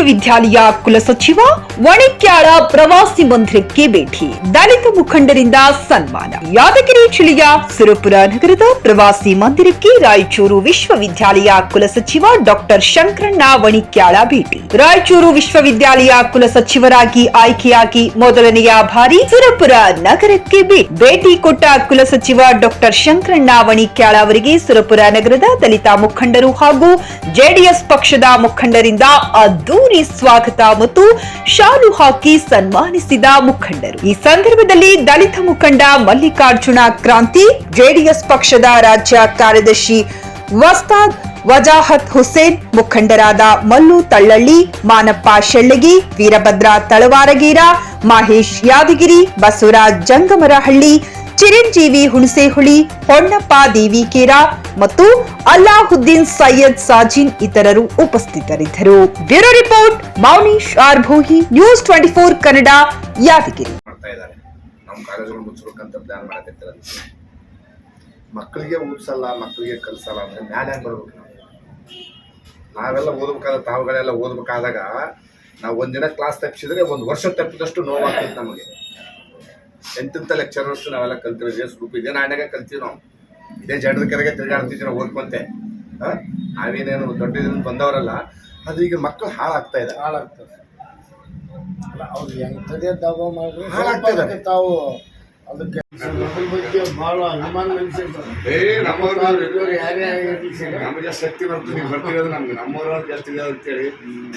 ವಿಶ್ವವಿದ್ಯಾಲಯ ಕುಲಸಚಿವ ವಣಿಕ್ಯಾಳ ಪ್ರವಾಸಿ ಮಂದಿರಕ್ಕೆ ಭೇಟಿ. ದಲಿತ ಮುಖಂಡರಿಂದ ಸನ್ಮಾನ. ಯಾದಗಿರಿ ಜಿಲ್ಲೆಯ ಸುರಪುರ ನಗರದ ಪ್ರವಾಸಿ ಮಂದಿರಕ್ಕೆ ರಾಯಚೂರು ವಿಶ್ವವಿದ್ಯಾಲಯ ಕುಲಸಚಿವ ಡಾಕ್ಟರ್ ಶಂಕರಣ್ಣ ವಣಿಕ್ಯಾಳ ಭೇಟಿ. ರಾಯಚೂರು ವಿಶ್ವವಿದ್ಯಾಲಯ ಕುಲಸಚಿವರಾಗಿ ಆಯ್ಕೆಯಾಗಿ ಮೊದಲನೆಯ ಬಾರಿ ಸುರಪುರ ನಗರಕ್ಕೆ ಭೇಟಿ. ಕೊಟ್ಟ ಕುಲಸಚಿವ ಡಾಕ್ಟರ್ ಶಂಕರಣ್ಣ ವಣಿಕ್ಯಾಳ ಅವರಿಗೆ ಸುರಪುರ ನಗರದ ದಲಿತ ಮುಖಂಡರು ಹಾಗೂ ಜೆಡಿಎಸ್ ಪಕ್ಷದ ಮುಖಂಡರಿಂದ ಅದ್ದೂರಿ ಸ್ವಾಗತ ಮತ್ತು ಶಾಲು ಹಾಕಿ ಸನ್ಮಾನಿಸಿದ ಮುಖಂಡರು. ಈ ಸಂದರ್ಭದಲ್ಲಿ ದಲಿತ ಮುಖಂಡ ಮಲ್ಲಿಕಾರ್ಜುನ ಕ್ರಾಂತಿ, ಜೆಡಿಎಸ್ ಪಕ್ಷದ ರಾಜ್ಯ ಕಾರ್ಯದರ್ಶಿ ವಸ್ತಾದ್ ವಜಾಹತ್ ಹುಸೇನ್, ಮುಖಂಡರಾದ ಮಲ್ಲು ತಳ್ಳಳ್ಳಿ, ಮಾನಪ್ಪ ಶೆಳ್ಳಗಿ, ವೀರಭದ್ರ ತಳವಾರಗೀರ, ಮಹೇಶ್ ಯಾದಗಿರಿ, ಬಸವರಾಜ್ ಜಂಗಮರಹಳ್ಳಿ ಚಿರಂಜೀವಿ ಹುಣಸೇಹುಳಿ, ಹೊನ್ನಪ್ಪ ದೇವಿಕೇರ ಮತ್ತು ಅಲ್ಲಾಹುದ್ದೀನ್ ಸೈಯದ್ ಸಾಜಿನ್ ಇತರರು ಉಪಸ್ಥಿತರಿದ್ದರು. Bureau report Mounish R Bhohi news twenty four Kannada, Yadgir. ಮಕ್ಕಳಿಗೆ ಓದಿಸಲ್ಲ ಮಕ್ಕಳಿಗೆ ಕಲಿಸಲ್ಲ ಅಂದ್ರೆ ಮ್ಯಾಲೆ ಹೆಂಗ್ ಬರ್ಬೇಕು ನಾವು? ನಾವೆಲ್ಲ ಓದ್ಬೇಕಾದ ತಾವುಗಳೆಲ್ಲ ಓದ್ಬೇಕಾದಾಗ ನಾವು ಒಂದಿನ ಕ್ಲಾಸ್ ತಪ್ಪಿಸಿದ್ರೆ ಒಂದು ವರ್ಷ ತಪ್ಪಿದಷ್ಟು ನೋವಾಗ್ತಿತ್ತು ನಮಗೆ. ಎಂತೆಂಥ ಲೆಕ್ಚರರ್ಸ್ ನಾವೆಲ್ಲ ಕಲ್ತಿರೋ ಎಸ್ ಗ್ರೂಪ್ ಇದೇ ನಾಣ್ಯಾಗ ಕಲ್ತೀವಿ ನಾವು. ಇದೇ ಜನರ ಕೆರೆಗೆ ತಿರುಗಾಡ್ತಿದ್ವಿ ನಾವು ಓದ್ಕೊಂತೆ? ಹಾಂ? ನಾವೇನೇನು ದೊಡ್ಡ ಇದರಿಂದ ಬಂದವರಲ್ಲ ಅದು ಈಗ ಮಕ್ಕಳು ಹಾಳಾಗ್ತಾ ಇದೆ. ಹಾಳಾಗ್ತದೆ ಅಲ್ಲ ಅವ್ರು ಎಂಥದೇ ದಬ ಮಾಡಿದ್ರು ಹಾಳಾಗ್ತದೆ. ಸ್ವಲ್ಪ ತಾವು ಅದಕ್ಕೆ ಬಗ್ಗೆ ಭಾಳ ಅನುಮಾನ ಇವ್ರು ಯಾರೇ ಆಗಿರ್ಲಿ ಸರ್. ನಮಗೆ ಶಕ್ತಿ ಬರ್ತದೆ ನೀವು ಬರ್ತಿರೋದು ನಮ್ಗೆ. ನಮ್ಮವ್ರ ಜಾಸ್ತಿ ಇದೆ ಅಂತೇಳಿ.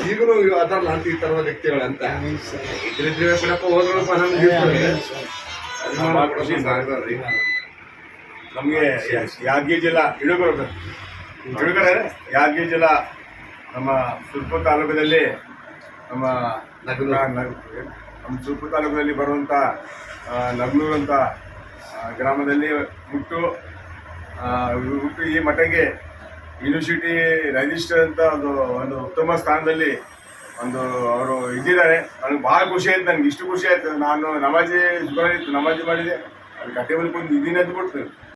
ಈಗಲೂ ಅದಲ್ಲ ಅಂತ ಈ ಥರದ ವ್ಯಕ್ತಿಗಳು ಅಂತ. ಇದ್ರಿದ್ರೆ ಬಿಡಪ್ಪ ಹೋದ್ರಪ್ಪ ನಮ್ಗೆ ನಮಗೆ ಯಾದಗಿರಿ ಜಿಲ್ಲಾ ಇಳುಗರು ಇಳುಗರೆ ಯಾದಗಿರಿ ಜಿಲ್ಲಾ ನಮ್ಮ ಸುರ್ಪುರ ತಾಲೂಕದಲ್ಲಿ ನಮ್ಮ ನಮ್ಮ ಸುರ್ಪುರ ತಾಲೂಕಿನಲ್ಲಿ ಬರುವಂಥ ಆ, ನಗ್ಲೂರು ಅಂತ ಗ್ರಾಮದಲ್ಲಿ ಹುಟ್ಟು ಹುಟ್ಟು ಈ ಮಠಕ್ಕೆ ಯೂನಿವರ್ಸಿಟಿ ರಜಿಸ್ಟರ್ ಅಂತ ಒಂದು ಒಂದು ಉತ್ತಮ ಸ್ಥಾನದಲ್ಲಿ ಒಂದು ಅವರು ಇದ್ದಿದ್ದಾರೆ ನನಗೆ ಭಾಳ ಖುಷಿ ಆಯ್ತು ನನಗೆ ಇಷ್ಟು ಖುಷಿ ಆಯ್ತು. ನಾನು ನಮಾಜಿ ಇತ್ತು ನಮಾಜಿ ಮಾಡಿದೆ. ಅದು ಕಟ್ಟೆ ಬಂದು ಇದ್ದೀನಿ ಅಂತ ಬಿಟ್ಟು